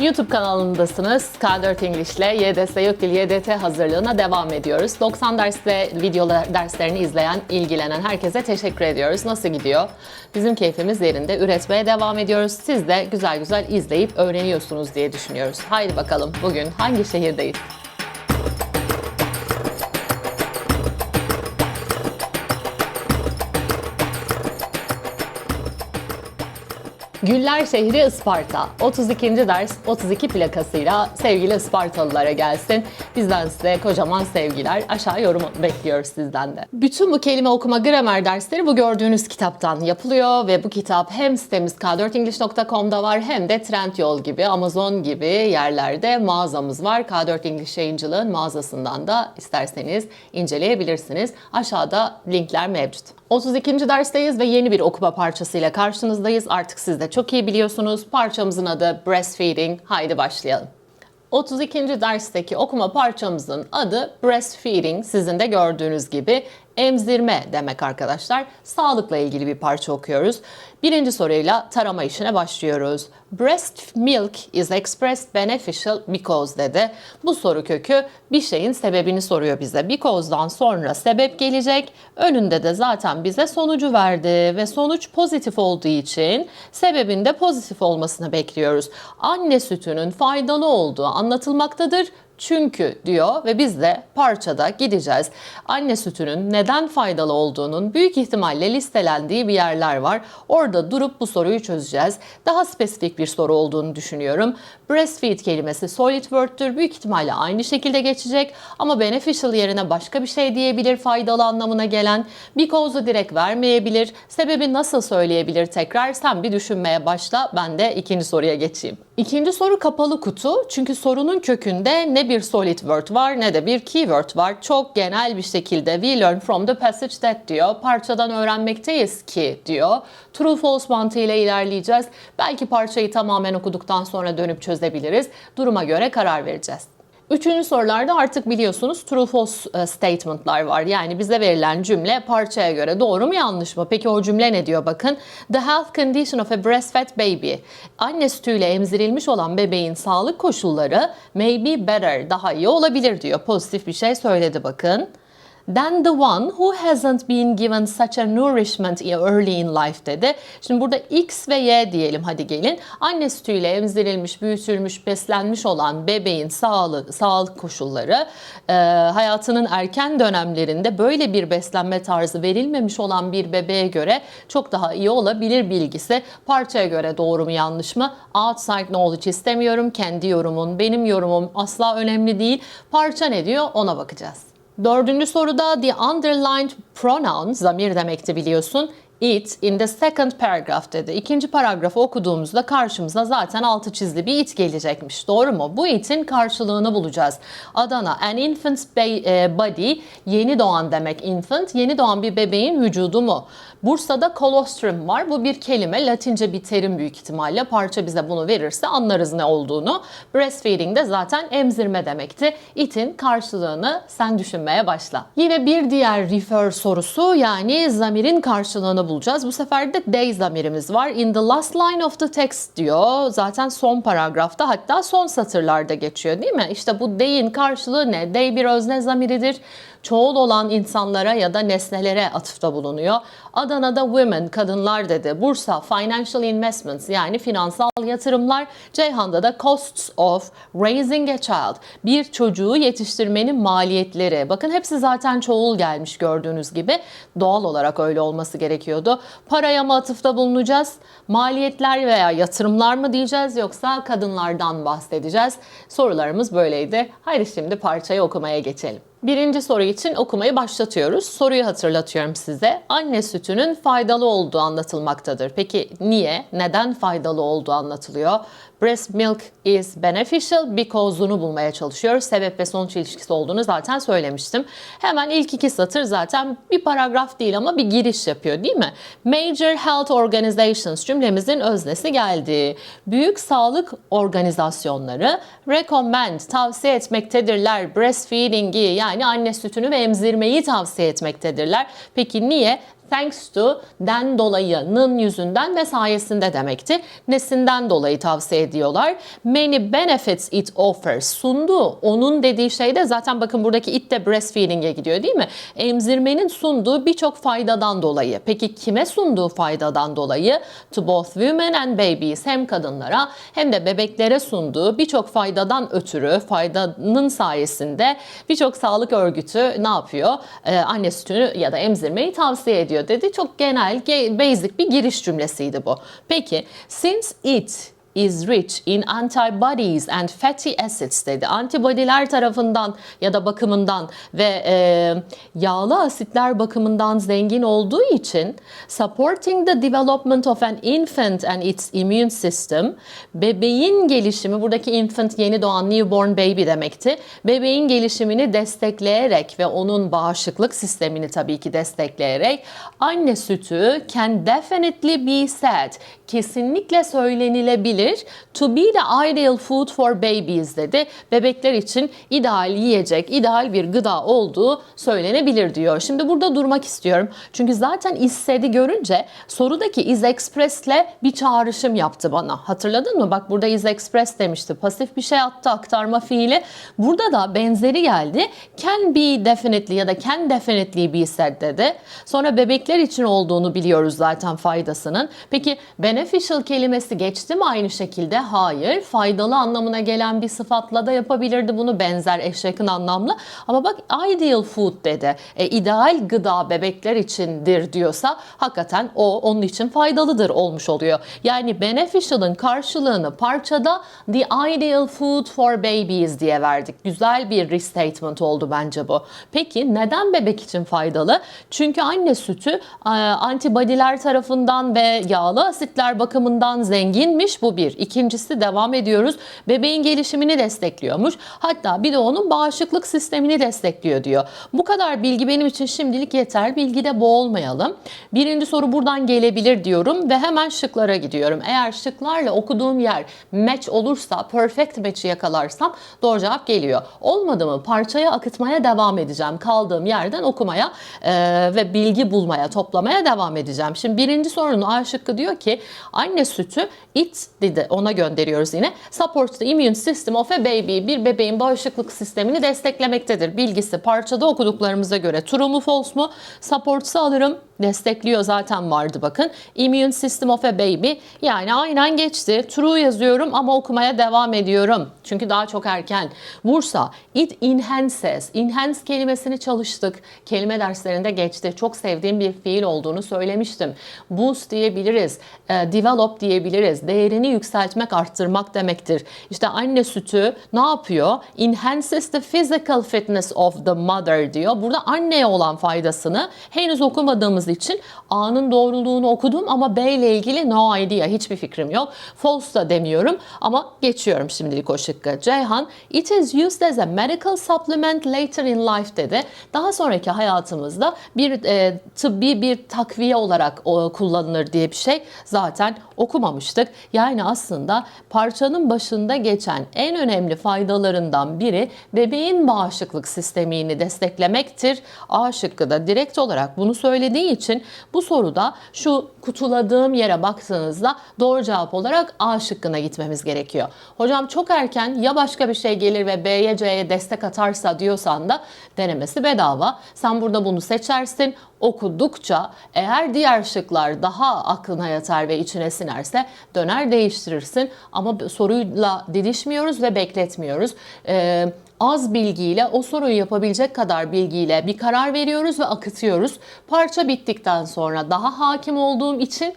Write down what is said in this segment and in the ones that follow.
YouTube kanalındasınız. K4 English ile YDS Yok Dil YDT hazırlığına devam ediyoruz. 90 derste video derslerini izleyen, ilgilenen herkese teşekkür ediyoruz. Nasıl gidiyor? Bizim keyfimiz yerinde. Üretmeye devam ediyoruz. Siz de güzel güzel izleyip öğreniyorsunuz diye düşünüyoruz. Haydi bakalım bugün hangi şehirdeyiz? Güller şehri Isparta. 32. ders 32 plakasıyla sevgili Ispartalılara gelsin. Bizden size kocaman sevgiler. Aşağı yorum bekliyoruz sizden de. Bütün bu kelime okuma gramer dersleri bu gördüğünüz kitaptan yapılıyor ve bu kitap hem sitemiz k4english.com'da var hem de Trendyol gibi, Amazon gibi yerlerde mağazamız var. K4 English yayıncılığın mağazasından da isterseniz inceleyebilirsiniz. Aşağıda linkler mevcut. 32. dersteyiz ve yeni bir okuma parçasıyla karşınızdayız. Artık siz de çok iyi biliyorsunuz. Parçamızın adı Breastfeeding. Haydi başlayalım. 32. dersteki okuma parçamızın adı Breastfeeding. Sizin de gördüğünüz gibi emzirme demek arkadaşlar. Sağlıkla ilgili bir parça okuyoruz. Birinci soruyla tarama işine başlıyoruz. Breast milk is expressed beneficial because dedi. Bu soru kökü bir şeyin sebebini soruyor bize. Because'dan sonra sebep gelecek. Önünde de zaten bize sonucu verdi ve sonuç pozitif olduğu için sebebin de pozitif olmasını bekliyoruz. Anne sütünün faydalı olduğu anlatılmaktadır. Çünkü diyor ve biz de parçada gideceğiz. Anne sütünün neden faydalı olduğunun büyük ihtimalle listelendiği bir yerler var. Orada durup bu soruyu çözeceğiz. Daha spesifik bir soru olduğunu düşünüyorum. Breastfeed kelimesi solid word'tür. Büyük ihtimalle aynı şekilde geçecek ama beneficial yerine başka bir şey diyebilir faydalı anlamına gelen. Because'u direkt vermeyebilir. Sebebi nasıl söyleyebilir tekrar sen bir düşünmeye başla. Ben de ikinci soruya geçeyim. İkinci soru kapalı kutu. Çünkü sorunun kökünde ne bir solid word var ne de bir keyword var. Çok genel bir şekilde we learn from the passage that diyor. Parçadan öğrenmekteyiz ki diyor. True false mantığıyla ilerleyeceğiz. Belki parçayı tamamen okuduktan sonra dönüp çözebiliriz. Duruma göre karar vereceğiz. Üçüncü sorularda artık biliyorsunuz true false e, statement'lar var. Yani bize verilen cümle parçaya göre doğru mu yanlış mı? Peki o cümle ne diyor bakın? The health condition of a breastfed baby. Anne sütüyle emzirilmiş olan bebeğin sağlık koşulları may be better, daha iyi olabilir diyor. Pozitif bir şey söyledi bakın than the one who hasn't been given such a nourishment early in life dedi. Şimdi burada X ve Y diyelim hadi gelin. Anne sütüyle emzirilmiş, büyütülmüş, beslenmiş olan bebeğin sağlık, sağlık koşulları e, hayatının erken dönemlerinde böyle bir beslenme tarzı verilmemiş olan bir bebeğe göre çok daha iyi olabilir bilgisi. Parçaya göre doğru mu yanlış mı? Outside knowledge istemiyorum. Kendi yorumun, benim yorumum asla önemli değil. Parça ne diyor ona bakacağız. Dördüncü soruda the underlined pronoun zamir demekti biliyorsun. It in the second paragraph dedi. İkinci paragrafı okuduğumuzda karşımıza zaten altı çizili bir it gelecekmiş. Doğru mu? Bu it'in karşılığını bulacağız. Adana an infant e, body yeni doğan demek infant. Yeni doğan bir bebeğin vücudu mu? Bursa'da colostrum var. Bu bir kelime. Latince bir terim büyük ihtimalle. Parça bize bunu verirse anlarız ne olduğunu. Breastfeeding de zaten emzirme demekti. It'in karşılığını sen düşünmeye başla. Yine bir diğer refer sorusu yani zamirin karşılığını bulacağız. Bu sefer de they zamirimiz var. In the last line of the text diyor. Zaten son paragrafta hatta son satırlarda geçiyor değil mi? İşte bu they'in karşılığı ne? They bir özne zamiridir çoğul olan insanlara ya da nesnelere atıfta bulunuyor. Adana'da women, kadınlar dedi. Bursa, financial investments yani finansal yatırımlar. Ceyhan'da da costs of raising a child. Bir çocuğu yetiştirmenin maliyetleri. Bakın hepsi zaten çoğul gelmiş gördüğünüz gibi. Doğal olarak öyle olması gerekiyordu. Paraya mı atıfta bulunacağız? Maliyetler veya yatırımlar mı diyeceğiz yoksa kadınlardan bahsedeceğiz? Sorularımız böyleydi. Haydi şimdi parçayı okumaya geçelim. Birinci soru için okumayı başlatıyoruz. Soruyu hatırlatıyorum size. Anne sütünün faydalı olduğu anlatılmaktadır. Peki niye, neden faydalı olduğu anlatılıyor? Breast milk is beneficial because'unu bulmaya çalışıyoruz. Sebep ve sonuç ilişkisi olduğunu zaten söylemiştim. Hemen ilk iki satır zaten bir paragraf değil ama bir giriş yapıyor değil mi? Major Health Organizations cümlemizin öznesi geldi. Büyük sağlık organizasyonları recommend, tavsiye etmektedirler breastfeeding'i yani anne sütünü ve emzirmeyi tavsiye etmektedirler. Peki niye? Thanks to, den dolayı, nın yüzünden ve sayesinde demekti. Nesinden dolayı tavsiye ediyorlar. Many benefits it offers. Sunduğu, onun dediği şey de zaten bakın buradaki it de breastfeeding'e gidiyor değil mi? Emzirmenin sunduğu birçok faydadan dolayı. Peki kime sunduğu faydadan dolayı? To both women and babies. Hem kadınlara hem de bebeklere sunduğu birçok faydadan ötürü, faydanın sayesinde birçok sağlık örgütü ne yapıyor? Ee, anne sütünü ya da emzirmeyi tavsiye ediyor dedi. Çok genel, ge- basic bir giriş cümlesiydi bu. Peki, since it is rich in antibodies and fatty acids dedi. Antibodiler tarafından ya da bakımından ve e, yağlı asitler bakımından zengin olduğu için supporting the development of an infant and its immune system bebeğin gelişimi buradaki infant yeni doğan newborn baby demekti. Bebeğin gelişimini destekleyerek ve onun bağışıklık sistemini tabii ki destekleyerek anne sütü can definitely be said kesinlikle söylenilebilir to be the ideal food for babies dedi. Bebekler için ideal yiyecek, ideal bir gıda olduğu söylenebilir diyor. Şimdi burada durmak istiyorum. Çünkü zaten istedi görünce sorudaki is express'le bir çağrışım yaptı bana. Hatırladın mı? Bak burada is express demişti. Pasif bir şey attı aktarma fiili. Burada da benzeri geldi. Can be definitely ya da can definitely be said dedi. Sonra bebekler için olduğunu biliyoruz zaten faydasının. Peki beneficial kelimesi geçti mi aynı şekilde? Hayır. Faydalı anlamına gelen bir sıfatla da yapabilirdi bunu benzer eş yakın anlamlı. Ama bak ideal food dedi. E, ideal gıda bebekler içindir diyorsa hakikaten o onun için faydalıdır olmuş oluyor. Yani beneficial'ın karşılığını parçada the ideal food for babies diye verdik. Güzel bir restatement oldu bence bu. Peki neden bebek için faydalı? Çünkü anne sütü e, antibodiler tarafından ve yağlı asitler bakımından zenginmiş. Bu bir. İkincisi devam ediyoruz. Bebeğin gelişimini destekliyormuş. Hatta bir de onun bağışıklık sistemini destekliyor diyor. Bu kadar bilgi benim için şimdilik yeter. Bilgide boğulmayalım. Birinci soru buradan gelebilir diyorum ve hemen şıklara gidiyorum. Eğer şıklarla okuduğum yer match olursa, perfect match'i yakalarsam doğru cevap geliyor. Olmadı mı parçaya akıtmaya devam edeceğim. Kaldığım yerden okumaya e, ve bilgi bulmaya, toplamaya devam edeceğim. Şimdi birinci sorunun A şıkkı diyor ki anne sütü it dedi ona gönderiyoruz yine. Supports the immune system of a baby. Bir bebeğin bağışıklık sistemini desteklemektedir. Bilgisi parçada okuduklarımıza göre true mu false mu? Supports'ı alırım. Destekliyor zaten vardı bakın. Immune system of a baby. Yani aynen geçti. True yazıyorum ama okumaya devam ediyorum. Çünkü daha çok erken. Bursa it enhances. Enhance kelimesini çalıştık. Kelime derslerinde geçti. Çok sevdiğim bir fiil olduğunu söylemiştim. Boost diyebiliriz. e, develop diyebiliriz. Değerini yükseltmek, arttırmak demektir. İşte anne sütü ne yapıyor? Enhances the physical fitness of the mother diyor. Burada anneye olan faydasını henüz okumadığımız için A'nın doğruluğunu okudum ama B ile ilgili no idea hiçbir fikrim yok. False da demiyorum ama geçiyorum şimdilik o şıkkı. Ceyhan, it is used as a medical supplement later in life dedi. Daha sonraki hayatımızda bir e, tıbbi bir takviye olarak o, kullanılır diye bir şey zaten okumamıştık. Yani aslında parçanın başında geçen en önemli faydalarından biri bebeğin bağışıklık sistemini desteklemektir. A şıkkı da direkt olarak bunu söylediği için bu soruda şu kutuladığım yere baktığınızda doğru cevap olarak A şıkkına gitmemiz gerekiyor. Hocam çok erken ya başka bir şey gelir ve B'ye C'ye destek atarsa diyorsan da denemesi bedava. Sen burada bunu seçersin okudukça eğer diğer şıklar daha aklına yatar ve içine sinerse döner değiştirirsin. Ama soruyla didişmiyoruz ve bekletmiyoruz. Ee, az bilgiyle o soruyu yapabilecek kadar bilgiyle bir karar veriyoruz ve akıtıyoruz. Parça bittikten sonra daha hakim olduğum için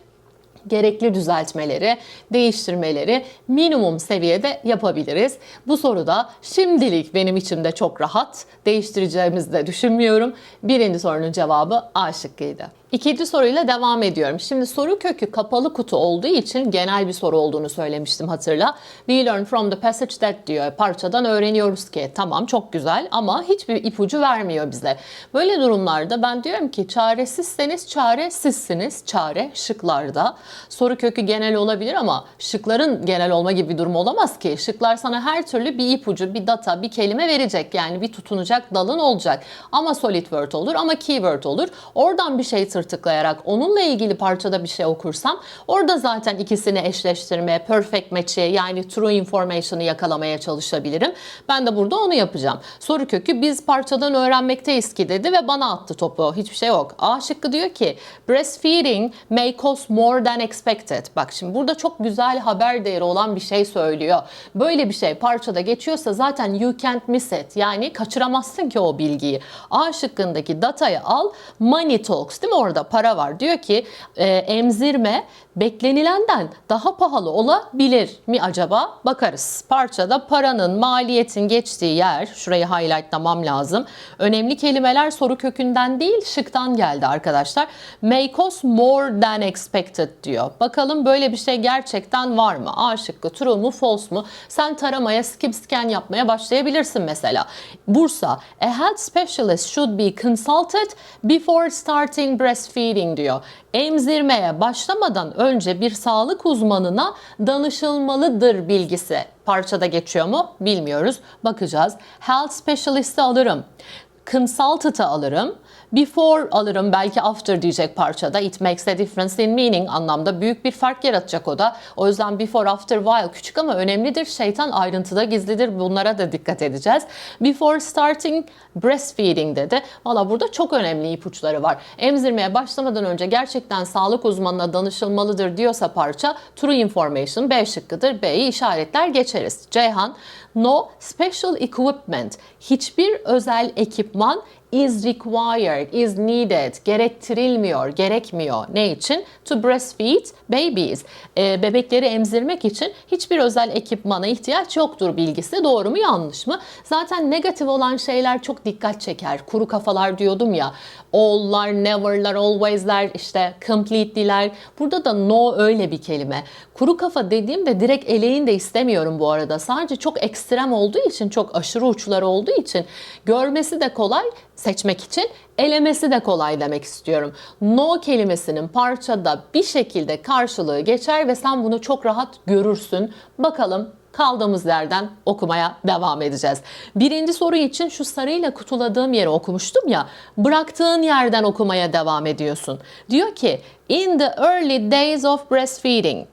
gerekli düzeltmeleri, değiştirmeleri minimum seviyede yapabiliriz. Bu soruda şimdilik benim içimde çok rahat. Değiştireceğimizi de düşünmüyorum. Birinci sorunun cevabı A şıkkıydı. İkinci soruyla devam ediyorum. Şimdi soru kökü kapalı kutu olduğu için genel bir soru olduğunu söylemiştim hatırla. We learn from the passage that diyor. Parçadan öğreniyoruz ki tamam çok güzel ama hiçbir ipucu vermiyor bize. Böyle durumlarda ben diyorum ki çaresizseniz çare sizsiniz. Çare şıklarda. Soru kökü genel olabilir ama şıkların genel olma gibi bir durum olamaz ki. Şıklar sana her türlü bir ipucu, bir data, bir kelime verecek. Yani bir tutunacak dalın olacak. Ama solid word olur ama keyword olur. Oradan bir şey tır tırtıklayarak onunla ilgili parçada bir şey okursam orada zaten ikisini eşleştirmeye, perfect match'i yani true information'ı yakalamaya çalışabilirim. Ben de burada onu yapacağım. Soru kökü biz parçadan öğrenmekteyiz ki dedi ve bana attı topu. Hiçbir şey yok. A şıkkı diyor ki breastfeeding may cost more than expected. Bak şimdi burada çok güzel haber değeri olan bir şey söylüyor. Böyle bir şey parçada geçiyorsa zaten you can't miss it. Yani kaçıramazsın ki o bilgiyi. A şıkkındaki datayı al. Money talks değil mi orada para var. Diyor ki e, emzirme beklenilenden daha pahalı olabilir mi acaba? Bakarız. Parçada paranın, maliyetin geçtiği yer, şurayı highlightlamam lazım. Önemli kelimeler soru kökünden değil, şıktan geldi arkadaşlar. May cost more than expected diyor. Bakalım böyle bir şey gerçekten var mı? A şıkkı true mu false mu? Sen taramaya, skip scan yapmaya başlayabilirsin mesela. Bursa, a health specialist should be consulted before starting breastfeeding diyor. Emzirmeye başlamadan önce bir sağlık uzmanına danışılmalıdır bilgisi. Parçada geçiyor mu? Bilmiyoruz. Bakacağız. Health specialist'i alırım. Consultant'ı alırım. Before alırım belki after diyecek parçada. It makes a difference in meaning anlamda büyük bir fark yaratacak o da. O yüzden before, after, while küçük ama önemlidir. Şeytan ayrıntıda gizlidir. Bunlara da dikkat edeceğiz. Before starting breastfeeding dedi. Valla burada çok önemli ipuçları var. Emzirmeye başlamadan önce gerçekten sağlık uzmanına danışılmalıdır diyorsa parça true information B şıkkıdır. B'yi işaretler geçeriz. Ceyhan no special equipment hiçbir özel ekipman is required, is needed, gerektirilmiyor, gerekmiyor. Ne için? To breastfeed babies. Ee, bebekleri emzirmek için hiçbir özel ekipmana ihtiyaç yoktur bilgisi. Doğru mu yanlış mı? Zaten negatif olan şeyler çok dikkat çeker. Kuru kafalar diyordum ya. All'lar, never'lar, always'ler, işte completely'ler. Burada da no öyle bir kelime. Kuru kafa dediğimde direkt eleğin de istemiyorum bu arada. Sadece çok ekstrem olduğu için, çok aşırı uçlar olduğu için görmesi de kolay seçmek için elemesi de kolay demek istiyorum. No kelimesinin parçada bir şekilde karşılığı geçer ve sen bunu çok rahat görürsün. Bakalım kaldığımız yerden okumaya devam edeceğiz. Birinci soru için şu sarıyla kutuladığım yeri okumuştum ya. Bıraktığın yerden okumaya devam ediyorsun. Diyor ki in the early days of breastfeeding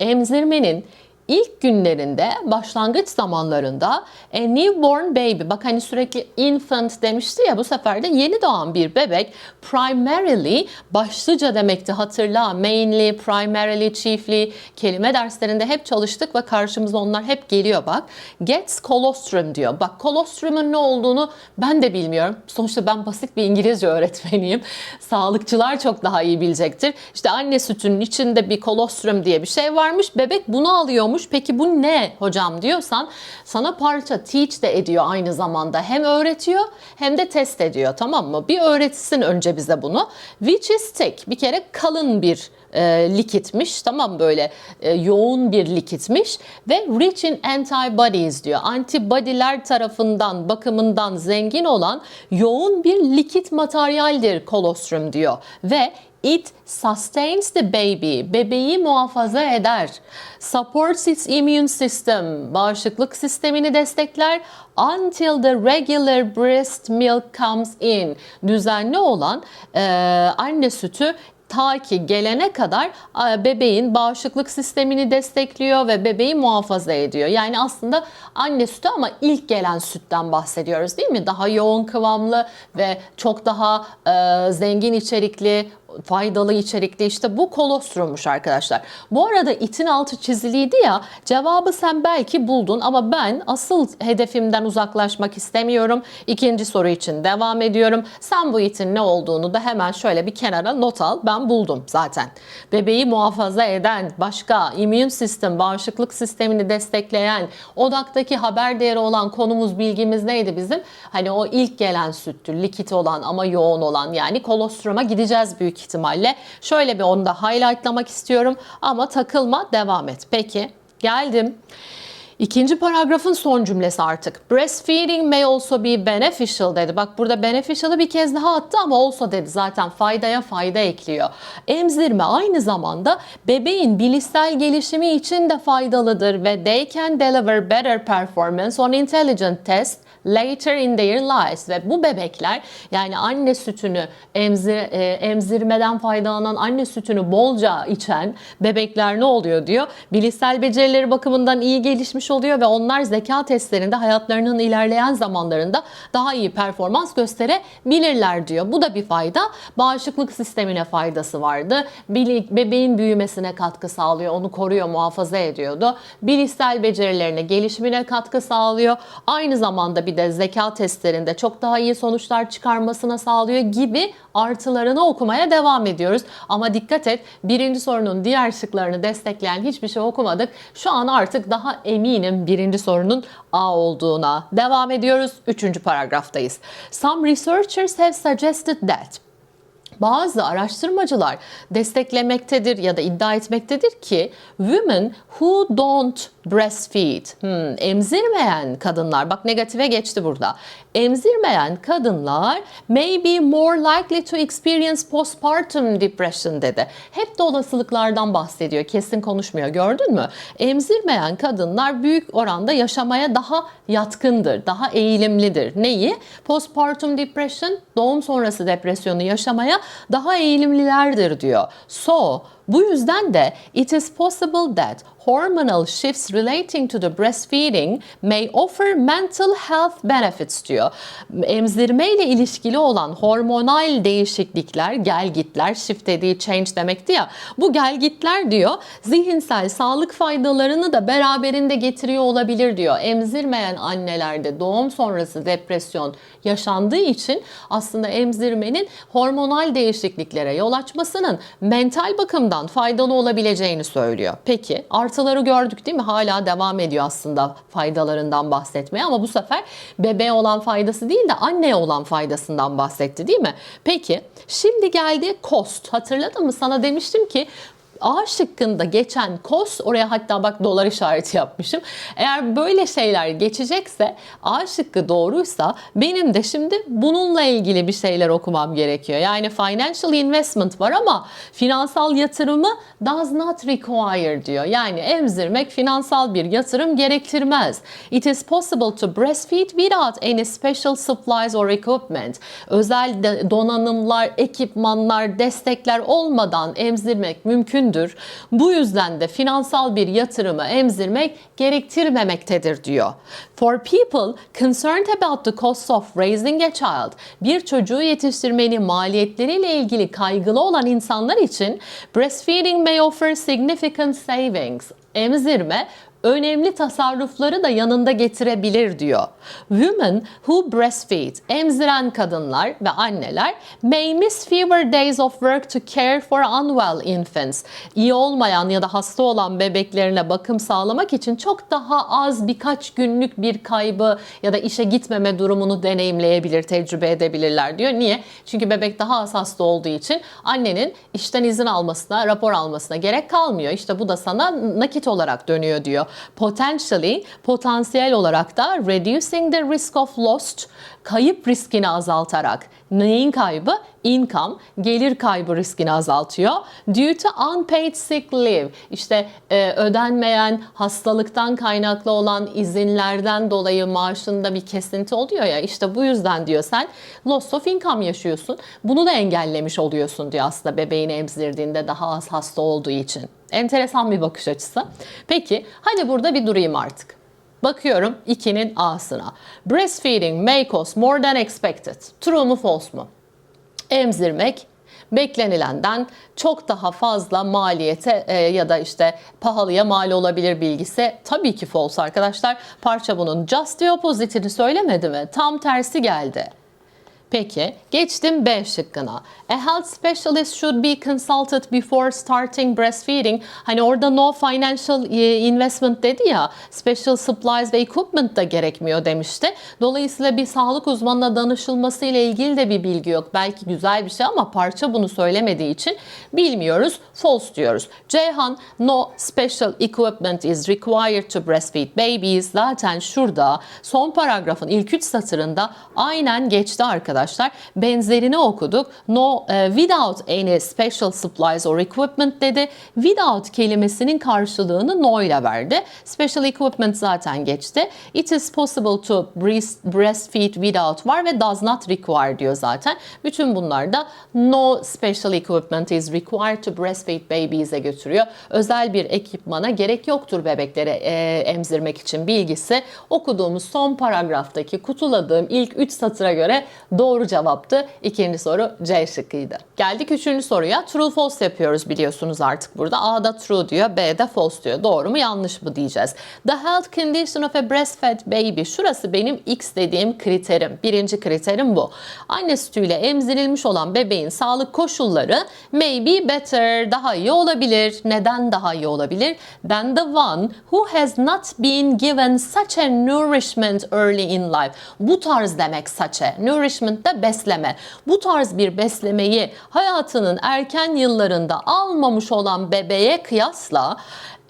emzirmenin ilk günlerinde, başlangıç zamanlarında a newborn baby, bak hani sürekli infant demişti ya bu sefer de yeni doğan bir bebek primarily, başlıca demekti hatırla, mainly, primarily, chiefly kelime derslerinde hep çalıştık ve karşımıza onlar hep geliyor bak. Gets colostrum diyor. Bak colostrum'un ne olduğunu ben de bilmiyorum. Sonuçta ben basit bir İngilizce öğretmeniyim. Sağlıkçılar çok daha iyi bilecektir. İşte anne sütünün içinde bir colostrum diye bir şey varmış. Bebek bunu alıyormuş. Peki bu ne hocam diyorsan sana parça teach de ediyor aynı zamanda. Hem öğretiyor hem de test ediyor tamam mı? Bir öğretsin önce bize bunu. Which is thick. Bir kere kalın bir e, likitmiş tamam böyle e, yoğun bir likitmiş ve rich in antibodies diyor. Antibody'ler tarafından bakımından zengin olan yoğun bir likit materyaldir kolostrum diyor ve It sustains the baby. Bebeği muhafaza eder. Supports its immune system. Bağışıklık sistemini destekler. Until the regular breast milk comes in. Düzenli olan e, anne sütü ta ki gelene kadar bebeğin bağışıklık sistemini destekliyor ve bebeği muhafaza ediyor. Yani aslında anne sütü ama ilk gelen sütten bahsediyoruz değil mi? Daha yoğun kıvamlı ve çok daha e, zengin içerikli, faydalı içerikli işte bu kolostrummuş arkadaşlar. Bu arada itin altı çiziliydi ya cevabı sen belki buldun ama ben asıl hedefimden uzaklaşmak istemiyorum. İkinci soru için devam ediyorum. Sen bu itin ne olduğunu da hemen şöyle bir kenara not al. Ben buldum zaten. Bebeği muhafaza eden, başka immün sistem, bağışıklık sistemini destekleyen, odaktaki haber değeri olan konumuz, bilgimiz neydi bizim? Hani o ilk gelen süttü, likit olan ama yoğun olan yani kolostruma gideceğiz büyük ihtimalle. Şöyle bir onu da highlightlamak istiyorum ama takılma devam et. Peki geldim. İkinci paragrafın son cümlesi artık. Breastfeeding may also be beneficial dedi. Bak burada beneficial'ı bir kez daha attı ama also dedi. Zaten faydaya fayda ekliyor. Emzirme aynı zamanda bebeğin bilişsel gelişimi için de faydalıdır ve they can deliver better performance on intelligent tests later in their lives ve bu bebekler yani anne sütünü emzir, e, emzirmeden faydalanan anne sütünü bolca içen bebekler ne oluyor diyor. Bilişsel becerileri bakımından iyi gelişmiş oluyor ve onlar zeka testlerinde hayatlarının ilerleyen zamanlarında daha iyi performans gösterebilirler diyor. Bu da bir fayda. Bağışıklık sistemine faydası vardı. Bebeğin büyümesine katkı sağlıyor. Onu koruyor, muhafaza ediyordu. Bilişsel becerilerine, gelişimine katkı sağlıyor. Aynı zamanda bir de zeka testlerinde çok daha iyi sonuçlar çıkarmasına sağlıyor gibi artılarını okumaya devam ediyoruz. Ama dikkat et birinci sorunun diğer şıklarını destekleyen hiçbir şey okumadık. Şu an artık daha eminim birinci sorunun A olduğuna. Devam ediyoruz. Üçüncü paragraftayız. Some researchers have suggested that bazı araştırmacılar desteklemektedir ya da iddia etmektedir ki women who don't breastfeed, hmm, emzirmeyen kadınlar, bak negatife geçti burada. Emzirmeyen kadınlar may be more likely to experience postpartum depression dedi. Hep de olasılıklardan bahsediyor, kesin konuşmuyor gördün mü? Emzirmeyen kadınlar büyük oranda yaşamaya daha yatkındır, daha eğilimlidir. Neyi? Postpartum depression, doğum sonrası depresyonu yaşamaya daha eğilimlilerdir diyor. So, bu yüzden de it is possible that hormonal shifts relating to the breastfeeding may offer mental health benefits diyor. Emzirme ile ilişkili olan hormonal değişiklikler, gelgitler, shift dediği change demekti ya. Bu gelgitler diyor zihinsel sağlık faydalarını da beraberinde getiriyor olabilir diyor. Emzirmeyen annelerde doğum sonrası depresyon yaşandığı için aslında emzirmenin hormonal değişikliklere yol açmasının mental bakımdan faydalı olabileceğini söylüyor. Peki artıları gördük değil mi? Hala devam ediyor aslında faydalarından bahsetmeye ama bu sefer bebeğe olan faydası değil de anneye olan faydasından bahsetti değil mi? Peki şimdi geldi cost. Hatırladın mı? Sana demiştim ki A şıkkında geçen cost oraya hatta bak dolar işareti yapmışım. Eğer böyle şeyler geçecekse A şıkkı doğruysa benim de şimdi bununla ilgili bir şeyler okumam gerekiyor. Yani financial investment var ama finansal yatırımı does not require diyor. Yani emzirmek finansal bir yatırım gerektirmez. It is possible to breastfeed without any special supplies or equipment. Özel donanımlar, ekipmanlar, destekler olmadan emzirmek mümkündür. Bu yüzden de finansal bir yatırımı emzirmek gerektirmemektedir diyor. For people concerned about the cost of raising a child, bir çocuğu yetiştirmenin maliyetleriyle ilgili kaygılı olan insanlar için breastfeeding may offer significant savings. Emzirme önemli tasarrufları da yanında getirebilir diyor. Women who breastfeed, emziren kadınlar ve anneler may miss fewer days of work to care for unwell infants. İyi olmayan ya da hasta olan bebeklerine bakım sağlamak için çok daha az birkaç günlük bir kaybı ya da işe gitmeme durumunu deneyimleyebilir, tecrübe edebilirler diyor. Niye? Çünkü bebek daha az hasta olduğu için annenin işten izin almasına, rapor almasına gerek kalmıyor. İşte bu da sana nakit olarak dönüyor diyor. Potentially, potansiyel olarak da reducing the risk of lost, kayıp riskini azaltarak. Neyin kaybı? Income, gelir kaybı riskini azaltıyor. Due to unpaid sick leave, işte e, ödenmeyen hastalıktan kaynaklı olan izinlerden dolayı maaşında bir kesinti oluyor ya işte bu yüzden diyor sen loss of income yaşıyorsun. Bunu da engellemiş oluyorsun diyor aslında bebeğini emzirdiğinde daha az hasta olduğu için. Enteresan bir bakış açısı. Peki hadi burada bir durayım artık. Bakıyorum 2'nin A'sına. Breastfeeding may cost more than expected. True mu false mu? Emzirmek beklenilenden çok daha fazla maliyete e, ya da işte pahalıya mal olabilir bilgisi tabii ki false arkadaşlar. Parça bunun just the opposite'ini söylemedi mi? Tam tersi geldi. Peki geçtim B şıkkına. A health specialist should be consulted before starting breastfeeding. Hani orada no financial e, investment dedi ya special supplies ve equipment da gerekmiyor demişti. Dolayısıyla bir sağlık uzmanına danışılması ile ilgili de bir bilgi yok. Belki güzel bir şey ama parça bunu söylemediği için bilmiyoruz. False diyoruz. Ceyhan no special equipment is required to breastfeed babies. Zaten şurada son paragrafın ilk üç satırında aynen geçti arkadaşlar. Benzerini okuduk. No e, without any special supplies or equipment dedi. Without kelimesinin karşılığını no ile verdi. Special equipment zaten geçti. It is possible to breast- breastfeed without var ve does not require diyor zaten. Bütün bunlar da no special equipment is required to breastfeed babies'e götürüyor. Özel bir ekipmana gerek yoktur bebeklere e, emzirmek için bilgisi. Okuduğumuz son paragraftaki kutuladığım ilk 3 satıra göre doğru cevaptı. İkinci soru C şıkkıydı. Geldik üçüncü soruya. True false yapıyoruz biliyorsunuz artık burada. A'da true diyor, B'de false diyor. Doğru mu yanlış mı diyeceğiz. The health condition of a breastfed baby. Şurası benim X dediğim kriterim. Birinci kriterim bu. Anne sütüyle emzirilmiş olan bebeğin sağlık koşulları may be better. Daha iyi olabilir. Neden daha iyi olabilir? Than the one who has not been given such a nourishment early in life. Bu tarz demek such a. Nourishment de besleme. Bu tarz bir beslemeyi hayatının erken yıllarında almamış olan bebeğe kıyasla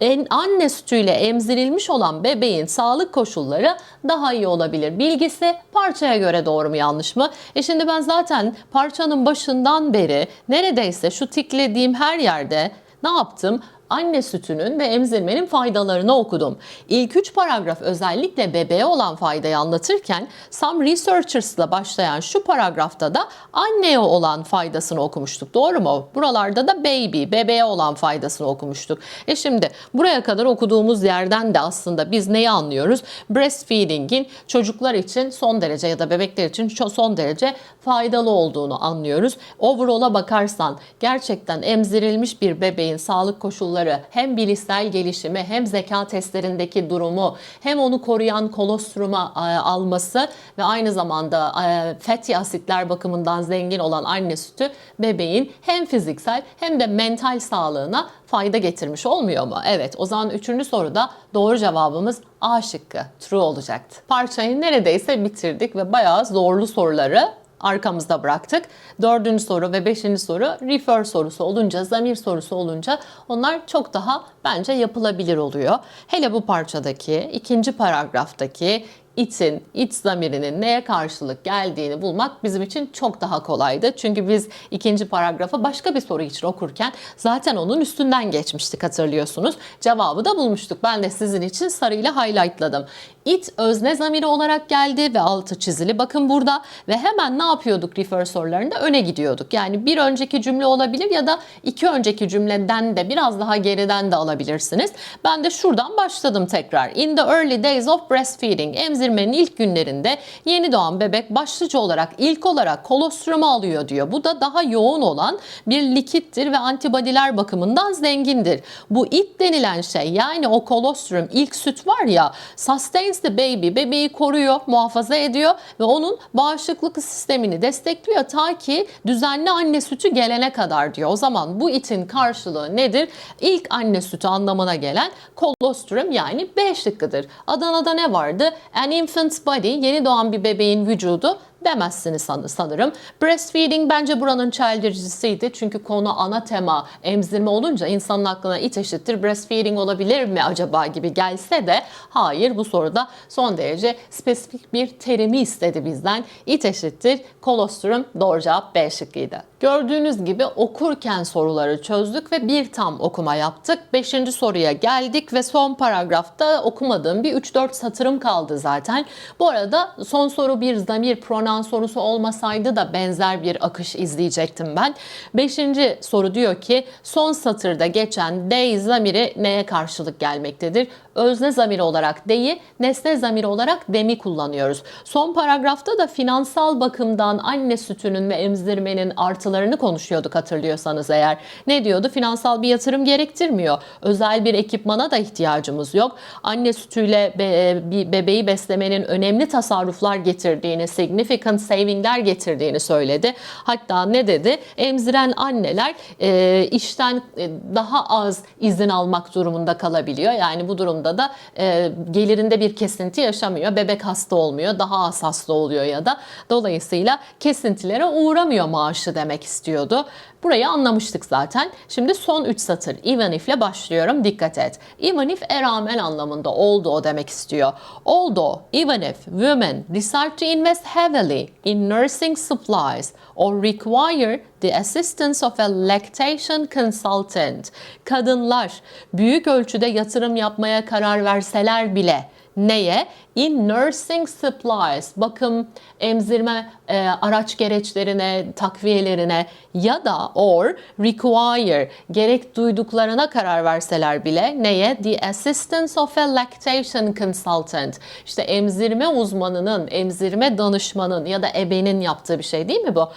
en anne sütüyle emzirilmiş olan bebeğin sağlık koşulları daha iyi olabilir. Bilgisi parçaya göre doğru mu yanlış mı? E şimdi ben zaten parçanın başından beri neredeyse şu tiklediğim her yerde ne yaptım? Anne sütünün ve emzirmenin faydalarını okudum. İlk üç paragraf özellikle bebeğe olan faydayı anlatırken Some Researchers'la başlayan şu paragrafta da anneye olan faydasını okumuştuk. Doğru mu? Buralarda da baby, bebeğe olan faydasını okumuştuk. E şimdi buraya kadar okuduğumuz yerden de aslında biz neyi anlıyoruz? Breastfeeding'in çocuklar için son derece ya da bebekler için son derece faydalı olduğunu anlıyoruz. Overall'a bakarsan gerçekten emzirilmiş bir bebeğin sağlık koşulları hem bilişsel gelişimi hem zeka testlerindeki durumu hem onu koruyan kolostruma e, alması ve aynı zamanda e, fatty asitler bakımından zengin olan anne sütü bebeğin hem fiziksel hem de mental sağlığına fayda getirmiş olmuyor mu? Evet o zaman üçüncü soruda doğru cevabımız A şıkkı true olacaktı. Parçayı neredeyse bitirdik ve bayağı zorlu soruları arkamızda bıraktık. Dördüncü soru ve beşinci soru refer sorusu olunca, zamir sorusu olunca onlar çok daha bence yapılabilir oluyor. Hele bu parçadaki ikinci paragraftaki it'in, it zamirinin neye karşılık geldiğini bulmak bizim için çok daha kolaydı. Çünkü biz ikinci paragrafı başka bir soru için okurken zaten onun üstünden geçmiştik hatırlıyorsunuz. Cevabı da bulmuştuk. Ben de sizin için sarıyla highlightladım. It özne zamiri olarak geldi ve altı çizili. Bakın burada ve hemen ne yapıyorduk refer sorularında? Öne gidiyorduk. Yani bir önceki cümle olabilir ya da iki önceki cümleden de biraz daha geriden de alabilirsiniz. Ben de şuradan başladım tekrar. In the early days of breastfeeding, emzirmenin ilk günlerinde yeni doğan bebek başlıca olarak ilk olarak kolostrumu alıyor diyor. Bu da daha yoğun olan bir likittir ve antibodiler bakımından zengindir. Bu it denilen şey yani o kolostrum ilk süt var ya sustains the baby bebeği koruyor, muhafaza ediyor ve onun bağışıklık sistemini destekliyor ta ki düzenli anne sütü gelene kadar diyor. O zaman bu itin karşılığı nedir? İlk anne sütü anlamına gelen kolostrum yani B şıkkıdır. Adana'da ne vardı? An infant's body yeni doğan bir bebeğin vücudu demezsiniz san- sanırım. Breastfeeding bence buranın çeldiricisiydi. Çünkü konu ana tema emzirme olunca insanın aklına it eşittir breastfeeding olabilir mi acaba gibi gelse de hayır bu soruda son derece spesifik bir terimi istedi bizden. It eşittir kolostrum doğru cevap B şıkkıydı. Gördüğünüz gibi okurken soruları çözdük ve bir tam okuma yaptık. Beşinci soruya geldik ve son paragrafta okumadığım bir 3-4 satırım kaldı zaten. Bu arada son soru bir zamir pronoun sorusu olmasaydı da benzer bir akış izleyecektim ben. Beşinci soru diyor ki son satırda geçen they zamiri neye karşılık gelmektedir? Özne zamiri olarak deyi, nesne zamiri olarak demi kullanıyoruz. Son paragrafta da finansal bakımdan anne sütünün ve emzirmenin artılarını konuşuyorduk hatırlıyorsanız eğer. Ne diyordu? Finansal bir yatırım gerektirmiyor. Özel bir ekipmana da ihtiyacımız yok. Anne sütüyle be- bir bebeği beslemenin önemli tasarruflar getirdiğini, significant savingler getirdiğini söyledi. Hatta ne dedi? Emziren anneler e, işten e, daha az izin almak durumunda kalabiliyor. Yani bu durumda da e, gelirinde bir kesinti yaşamıyor. Bebek hasta olmuyor, daha az hasta oluyor ya da dolayısıyla kesintilere uğramıyor maaşı demek istiyordu. Burayı anlamıştık zaten. Şimdi son 3 satır even if ile başlıyorum. Dikkat et. Even if e anlamında oldu o demek istiyor. Although even if women decide to invest heavily in nursing supplies or require the assistance of a lactation consultant. Kadınlar büyük ölçüde yatırım yapmaya karar verseler bile neye? In nursing supplies, bakım, emzirme e, araç gereçlerine, takviyelerine ya da or require, gerek duyduklarına karar verseler bile neye? The assistance of a lactation consultant. İşte emzirme uzmanının, emzirme danışmanın ya da ebenin yaptığı bir şey değil mi bu?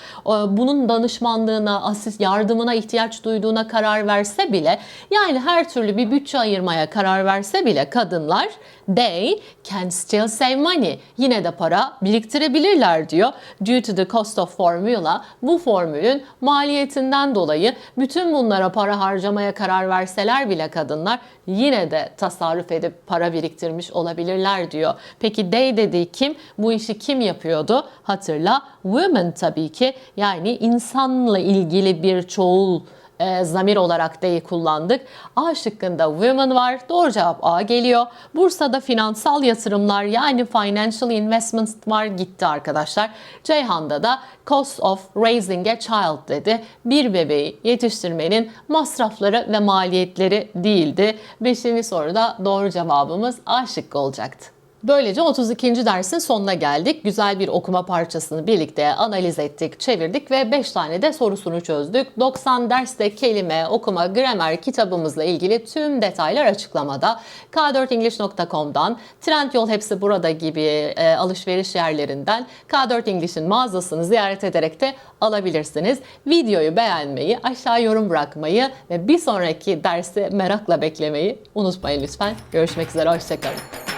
Bunun danışmanlığına, asist yardımına ihtiyaç duyduğuna karar verse bile yani her türlü bir bütçe ayırmaya karar verse bile kadınlar they can still save money. Yine de para biriktirebilirler diyor. Due to the cost of formula bu formülün maliyetinden dolayı bütün bunlara para harcamaya karar verseler bile kadınlar yine de tasarruf edip para biriktirmiş olabilirler diyor. Peki they dediği kim? Bu işi kim yapıyordu? Hatırla women tabii ki yani insanla ilgili bir çoğul e, zamir olarak D'yi kullandık. A şıkkında women var. Doğru cevap A geliyor. Bursa'da finansal yatırımlar yani financial investments var gitti arkadaşlar. Ceyhan'da da cost of raising a child dedi. Bir bebeği yetiştirmenin masrafları ve maliyetleri değildi. Beşinci soruda doğru cevabımız A şıkkı olacaktı. Böylece 32. dersin sonuna geldik. Güzel bir okuma parçasını birlikte analiz ettik, çevirdik ve 5 tane de sorusunu çözdük. 90 derste kelime, okuma, gramer kitabımızla ilgili tüm detaylar açıklamada. k4english.com'dan, Trendyol hepsi burada gibi e, alışveriş yerlerinden K4 English'in mağazasını ziyaret ederek de alabilirsiniz. Videoyu beğenmeyi, aşağı yorum bırakmayı ve bir sonraki dersi merakla beklemeyi unutmayın lütfen. Görüşmek üzere, hoşçakalın.